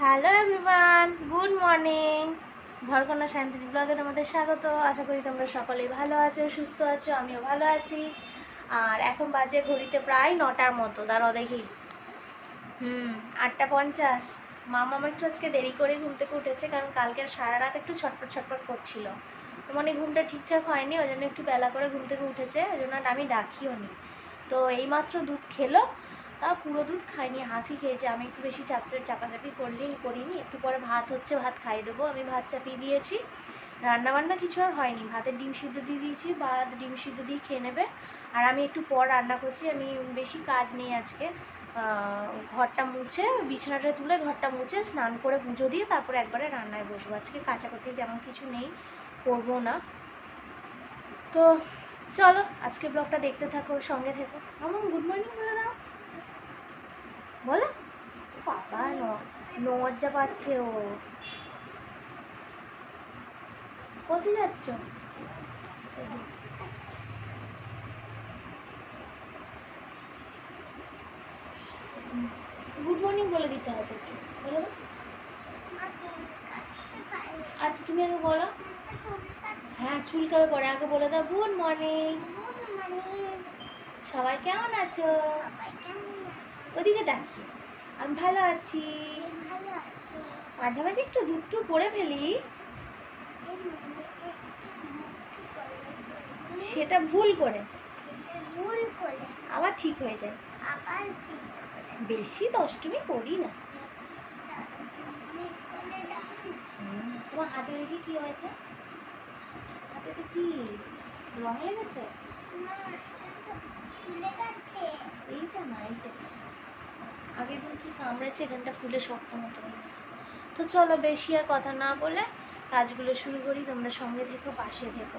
Hello everyone good morning ধরকন্যা শান্তিনী ব্লগে তোমাদের স্বাগত। আশা করি তোমরা সকলেই ভালো আছো, সুস্থ আছো, আমিও ভালো আছি। আর এখন বাজে ঘড়িতে প্রায় নটার মতো। দাঁড়াও দেখি। হুম, আটটা পঞ্চাশ। মামা আমার একটু আজকে দেরি করে ঘুম থেকে উঠেছে, কারণ কালকে সারা রাত একটু ছটপট ছটপট করছিল। তো মানে ঘুমটা ঠিকঠাক হয়নি, ওই জন্য একটু বেলা করে ঘুম থেকে উঠেছে, ওই জন্য আমি ডাকিও নি। তো এইমাত্র দুধ খেলো পুরো দুধ খাইনি হাফই খেয়েছে। আমি একটু বেশি চাপচে চাপাচাপি করলি করিনি। একটু পরে ভাত হচ্ছে, ভাত খাইয়ে দেবো। আমি ভাত চাপিয়ে দিয়েছি। রান্না বান্না কিছু আর হয়নি। ভাতের ডিম সিদ্ধ দিয়ে দিয়েছি, ভাত ডিম সিদ্ধ দিয়ে খেয়ে নেবে। আর আমি একটু পর রান্না করছি। আমি বেশি কাজ নেই আজকে। ঘরটা মুছে, বিছানাটা তুলে ঘরটা মুছে, স্নান করে পুজো দিয়ে তারপরে একবারে রান্নায় বসবো। আজকে কাচাকুচি যেমন কিছু নেই, করব না। তো চলো, আজকে ব্লগটা দেখতে থাকো, সঙ্গে থেকো। আমার গুড মর্নিং বলে দাও। বলো। বাবা ন- লজ্জা পাচ্ছে ও? কোথায় যাচ্ছ? গুড মর্নিং বলে দিতে হবে একটু বলো। আচ্ছা তুমি আগে বলো। হ্যাঁ চুলকাবে পরে। আগে বলে দাও গুড মর্নিং। সবাই কেমন আছো? ওদিকে ডাকি আমি ভালো আছি। মাঝে মাঝে একটু দুধ তো করে ফেলি। সেটা ভুল করে। ভুল করে আবার ঠিক হয়ে যায়। আবার ঠিক বেশি দষ্টমি করি না। তোমার হাতে দেখি কি হয়েছে? হাতেতে কি? রং লেগেছে? এইটা না এইটা। আগের দিন কি কামড়েছে? এখানটা ফুলে শক্ত মতো হয়ে গেছে তো চলো বেশি আর কথা না বলে কাজগুলো শুরু করি, তোমরা সঙ্গে থেকো, পাশে থেকো।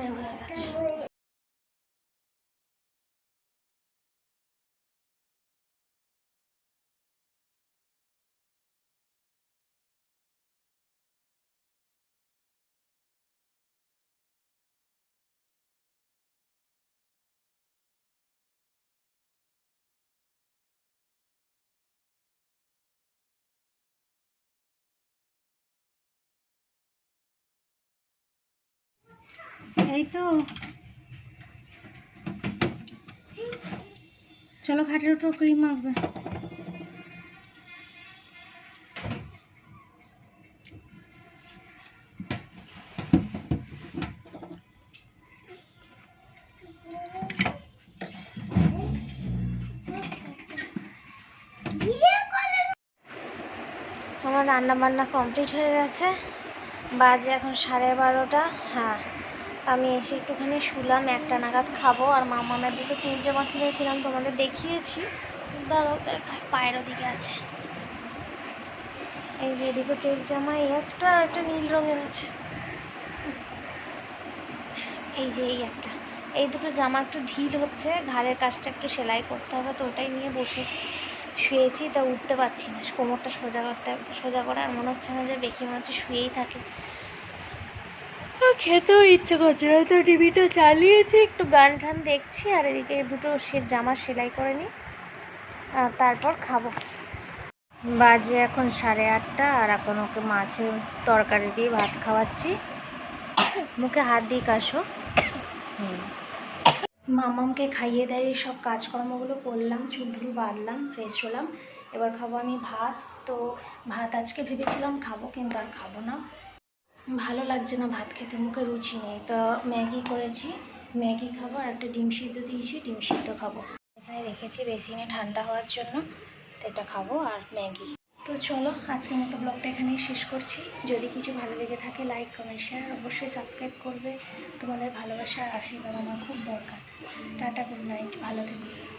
হয়ে গেছে এই তো চলো খাটের উপর ক্রিম মাখবে। আমার রান্না বান্না কমপ্লিট হয়ে গেছে। বাজে এখন সাড়ে বারোটা। হ্যাঁ। আমি এসে একটুখানি শুলাম, একটা নাগাদ খাব, আর মামা মামামের দুটো টিন জামা কিনেছিলাম তোমাদের দেখিয়েছি। দাঁড়াও দেখায় পায়ের দিকে আছে। এই যে দুটো টেল জামা এই একটা একটা নীল রঙের আছে। এই যে এই একটা। এই দুটো জামা একটু ঢিল হচ্ছে, ঘাড়ের কাজটা একটু সেলাই করতে হবে, তো ওটাই নিয়ে বসেছি। শুয়েছি, তা উঠতে পারছি না, কোমরটা সোজা করতে, সোজা করে, আর মনে হচ্ছে না যে বেশি মনে হচ্ছে শুয়েই থাকে। খেতেও ইচ্ছে করছে না। তো টিভিটা চালিয়েছি, একটু গান টান দেখছি, আর এদিকে দুটো সে জামা সেলাই করে নিই তারপর খাব। বাজে এখন সাড়ে আটটা, আর এখন ওকে মাছের তরকারি দিয়ে ভাত খাওয়াচ্ছি। মুখে হাত দিয়ে কাশো। মামামকে খাইয়ে দাইয়ে সব কাজকর্মগুলো করলাম চুলটুল বাঁধলাম ফ্রেশ হলাম। এবার খাব আমি ভাত। তো ভাত আজকে ভেবেছিলাম খাব, কিন্তু আর খাব না। ভালো লাগছে না ভাত খেতে, মুখে রুচি নেই। তো ম্যাগি করেছি, ম্যাগি খাব আর একটা ডিম সিদ্ধ দিয়েছি, ডিম সিদ্ধ খাব। এখানে রেখেছি বেসিনে ঠান্ডা হওয়ার জন্য, তো এটা খাব আর ম্যাগি। তো চলো, আজকের মতো ব্লগটা এখানেই শেষ করছি। যদি কিছু ভালো লেগে থাকে লাইক কমেন্ট শেয়ার অবশ্যই সাবস্ক্রাইব করবে। তোমাদের ভালোবাসা আর আশীর্বাদ আমার খুব দরকার। টাটা গুড নাইট ভালো থেকো।